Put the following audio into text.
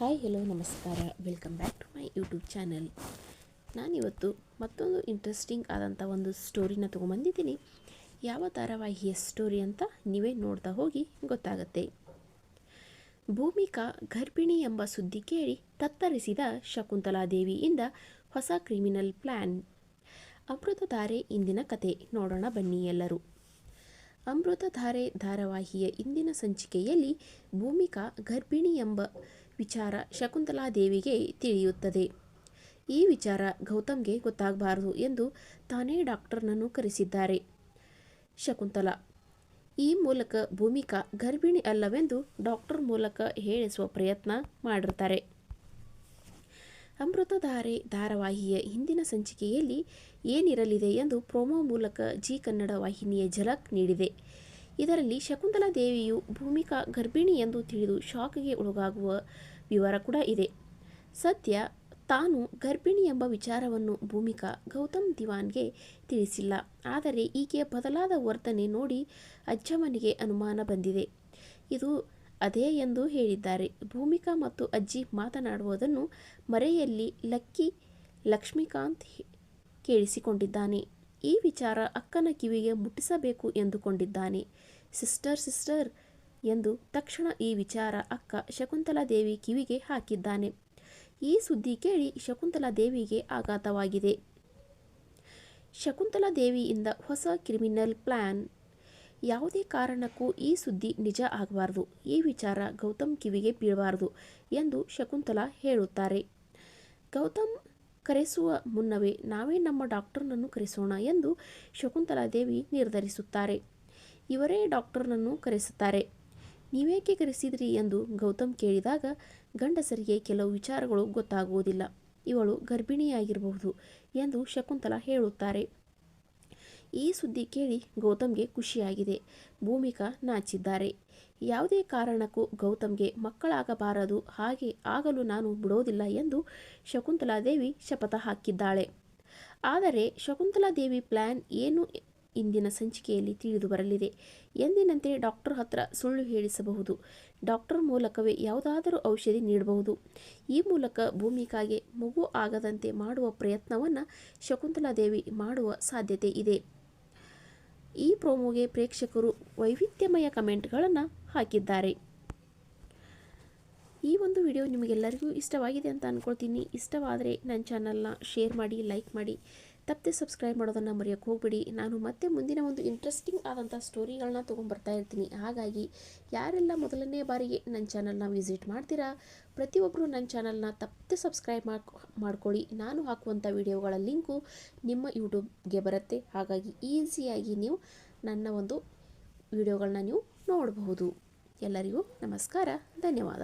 Hi hello ನಮಸ್ಕಾರ. Welcome back to my YouTube channel ನಾನಿವತ್ತು ಮತ್ತೊಂದು ಇಂಟ್ರೆಸ್ಟಿಂಗ್ ಆದಂಥ ಒಂದು ಸ್ಟೋರಿನ ತೊಗೊಂಬಂದಿದ್ದೀನಿ ಯಾವ ಧಾರಾವಾಹಿಯ ಸ್ಟೋರಿ ಅಂತ ನೀವೇ ನೋಡ್ತಾ ಹೋಗಿ ಗೊತ್ತಾಗತ್ತೆ. ಭೂಮಿಕಾ ಗರ್ಭಿಣಿ ಎಂಬ ಸುದ್ದಿ ಕೇಳಿ ತತ್ತರಿಸಿದ ಶಕುಂತಲಾದೇವಿಯಿಂದ ಹೊಸ ಕ್ರಿಮಿನಲ್ ಪ್ಲ್ಯಾನ್ ಅಮೃತಧಾರೆ ಇಂದಿನ ಕತೆ. ನೋಡೋಣ ಬನ್ನಿ ಎಲ್ಲರೂ. ಅಮೃತಧಾರೆ ಧಾರಾವಾಹಿಯ ಇಂದಿನ ಸಂಚಿಕೆಯಲ್ಲಿ ಭೂಮಿಕಾ ಗರ್ಭಿಣಿ ಎಂಬ ವಿಚಾರ ಶಕುಂತಲಾದೇವಿಗೆ ತಿಳಿಯುತ್ತದೆ. ಈ ವಿಚಾರ ಗೌತಮ್ಗೆ ಗೊತ್ತಾಗಬಾರದು ಎಂದು ತಾನೇ ಡಾಕ್ಟರ್ನನ್ನು ಕರೆಸಿದ್ದಾರೆ. ಶಕುಂತಲಾ, ಈ ಮೂಲಕ ಭೂಮಿಕಾ ಗರ್ಭಿಣಿ ಅಲ್ಲವೆಂದು ಡಾಕ್ಟರ್ ಮೂಲಕ ಹೇಳಿಸುವ ಪ್ರಯತ್ನ ಮಾಡಿರ್ತಾರೆ. ಅಮೃತಧಾರೆ ಧಾರಾವಾಹಿಯ ಹಿಂದಿನ ಸಂಚಿಕೆಯಲ್ಲಿ ಏನಿರಲಿದೆ ಎಂದು ಪ್ರೋಮೋ ಮೂಲಕ ಜಿ ಕನ್ನಡ ವಾಹಿನಿಯ ಝಲಕ್ ನೀಡಿದೆ. ಇದರಲ್ಲಿ ಶಕುಂತಲಾ ದೇವಿಯು ಭೂಮಿಕಾ ಗರ್ಭಿಣಿ ಎಂದು ತಿಳಿದು ಶಾಕ್ಗೆ ಒಳಗಾಗುವ ವಿವರ ಕೂಡ ಇದೆ. ಸದ್ಯ ತಾನು ಗರ್ಭಿಣಿ ಎಂಬ ವಿಚಾರವನ್ನು ಭೂಮಿಕಾ ಗೌತಮ್ ದಿವಾನ್ಗೆ ತಿಳಿಸಿಲ್ಲ. ಆದರೆ ಈಕೆಯ ಬದಲಾದ ವರ್ತನೆ ನೋಡಿ ಅಜ್ಜಮ್ಮನಿಗೆ ಅನುಮಾನ ಬಂದಿದೆ. ಇದು ಅದೇ ಎಂದು ಹೇಳಿದ್ದಾರೆ. ಭೂಮಿಕಾ ಮತ್ತು ಅಜ್ಜಿ ಮಾತನಾಡುವುದನ್ನು ಮರೆಯಲ್ಲಿ ಲಕ್ಕಿ ಲಕ್ಷ್ಮೀಕಾಂತ್ ಕೇಳಿಸಿಕೊಂಡಿದ್ದಾನೆ. ಈ ವಿಚಾರ ಅಕ್ಕನ ಕಿವಿಗೆ ಮುಟ್ಟಿಸಬೇಕು ಎಂದುಕೊಂಡಿದ್ದಾನೆ. ಸಿಸ್ಟರ್ ಸಿಸ್ಟರ್ ಎಂದು ತಕ್ಷಣ ಈ ವಿಚಾರ ಅಕ್ಕ ಶಕುಂತಲಾ ದೇವಿ ಕಿವಿಗೆ ಹಾಕಿದ್ದಾನೆ. ಈ ಸುದ್ದಿ ಕೇಳಿ ಶಕುಂತಲಾ ದೇವಿಗೆ ಆಘಾತವಾಗಿದೆ. ಶಕುಂತಲಾ ದೇವಿಯಿಂದ ಹೊಸ ಕ್ರಿಮಿನಲ್ ಪ್ಲ್ಯಾನ್ ಯಾವುದೇ ಕಾರಣಕ್ಕೂ ಈ ಸುದ್ದಿ ನಿಜ ಆಗಬಾರ್ದು. ಈ ವಿಚಾರ ಗೌತಮ್ ಕಿವಿಗೆ ಬೀಳಬಾರ್ದು ಎಂದು ಶಕುಂತಲಾ ಹೇಳುತ್ತಾರೆ. ಗೌತಮ್ ಕರೆಸುವ ಮುನ್ನವೇ ನಾವೇ ನಮ್ಮ ಡಾಕ್ಟರ್ನನ್ನು ಕರೆಸೋಣ ಎಂದು ಶಕುಂತಲಾ ದೇವಿ ನಿರ್ಧರಿಸುತ್ತಾರೆ. ಇವರೇ ಡಾಕ್ಟರ್ನನ್ನು ಕರೆಸುತ್ತಾರೆ. ನೀವೇಕೆ ಕರೆಸಿದ್ರಿ ಎಂದು ಗೌತಮ್ ಕೇಳಿದಾಗ, ಗಂಡಸರಿಗೆ ಕೆಲವು ವಿಚಾರಗಳು ಗೊತ್ತಾಗುವುದಿಲ್ಲ. ಇವಳು ಗರ್ಭಿಣಿಯಾಗಿರಬಹುದು ಎಂದು ಶಕುಂತಲಾ ಹೇಳುತ್ತಾರೆ. ಈ ಸುದ್ದಿ ಕೇಳಿ ಗೌತಮ್ಗೆ ಖುಷಿಯಾಗಿದೆ. ಭೂಮಿಕಾ ನಾಚಿದ್ದಾರೆ. ಯಾವುದೇ ಕಾರಣಕ್ಕೂ ಗೌತಮ್ಗೆ ಮಕ್ಕಳಾಗಬಾರದು. ಹಾಗೆ ಆಗಲು ನಾನು ಬಿಡೋದಿಲ್ಲ ಎಂದು ಶಕುಂತಲಾದೇವಿ ಶಪಥ ಹಾಕಿದ್ದಾಳೆ. ಆದರೆ ಶಕುಂತಲಾದೇವಿ ಪ್ಲ್ಯಾನ್ ಏನು ಇಂದಿನ ಸಂಚಿಕೆಯಲ್ಲಿ ತಿಳಿದು ಬರಲಿದೆ. ಎಂದಿನಂತೆ ಡಾಕ್ಟರ್ ಹತ್ರ ಸುಳ್ಳು ಹೇಳಿಸಬಹುದು. ಡಾಕ್ಟರ್ ಮೂಲಕವೇ ಯಾವುದಾದರೂ ಔಷಧಿ ನೀಡಬಹುದು. ಈ ಮೂಲಕ ಭೂಮಿಕಾಗೆ ಮಗು ಆಗದಂತೆ ಮಾಡುವ ಪ್ರಯತ್ನವನ್ನು ಶಕುಂತಲಾದೇವಿ ಮಾಡುವ ಸಾಧ್ಯತೆ ಇದೆ. ಈ ಪ್ರೋಮೋಗೆ ಪ್ರೇಕ್ಷಕರು ವೈವಿಧ್ಯಮಯ ಕಮೆಂಟ್ಗಳನ್ನು ಹಾಕಿದ್ದಾರೆ. ಈ ಒಂದು ವಿಡಿಯೋ ನಿಮಗೆಲ್ಲರಿಗೂ ಇಷ್ಟವಾಗಿದೆ ಅಂತ ಅಂದ್ಕೊಳ್ತೀನಿ ಇಷ್ಟವಾದರೆ ನನ್ನ ಚಾನಲ್ನ ಶೇರ್ ಮಾಡಿ ಲೈಕ್ ಮಾಡಿ. ತಪ್ಪದೆ ಸಬ್ಸ್ಕ್ರೈಬ್ ಮಾಡೋದನ್ನು ಮರೆಯೋಕ್ಕೆ ಹೋಗಬೇಡಿ. ನಾನು ಮತ್ತೆ ಮುಂದಿನ ಒಂದು ಇಂಟ್ರೆಸ್ಟಿಂಗ್ ಆದಂಥ ಸ್ಟೋರಿಗಳನ್ನ ತೊಗೊಂಡ್ಬರ್ತಾ ಇರ್ತೀನಿ. ಹಾಗಾಗಿ ಯಾರೆಲ್ಲ ಮೊದಲನೇ ಬಾರಿಗೆ ನನ್ನ ಚಾನಲ್ನ ವಿಸಿಟ್ ಮಾಡ್ತೀರಾ ಪ್ರತಿಯೊಬ್ಬರು ನನ್ನ ಚಾನಲ್ನ ತಪ್ಪದೆ ಸಬ್ಸ್ಕ್ರೈಬ್ ಮಾಡ್ಕೊ ಮಾಡ್ಕೊಳ್ಳಿ. ನಾನು ಹಾಕುವಂಥ ವಿಡಿಯೋಗಳ ಲಿಂಕು ನಿಮ್ಮ ಯೂಟ್ಯೂಬ್ಗೆ ಬರುತ್ತೆ. ಹಾಗಾಗಿ ಈಸಿಯಾಗಿ ನೀವು ನನ್ನ ಒಂದು ವಿಡಿಯೋಗಳನ್ನ ನೀವು ನೋಡಬಹುದು. ಎಲ್ಲರಿಗೂ ನಮಸ್ಕಾರ, ಧನ್ಯವಾದ.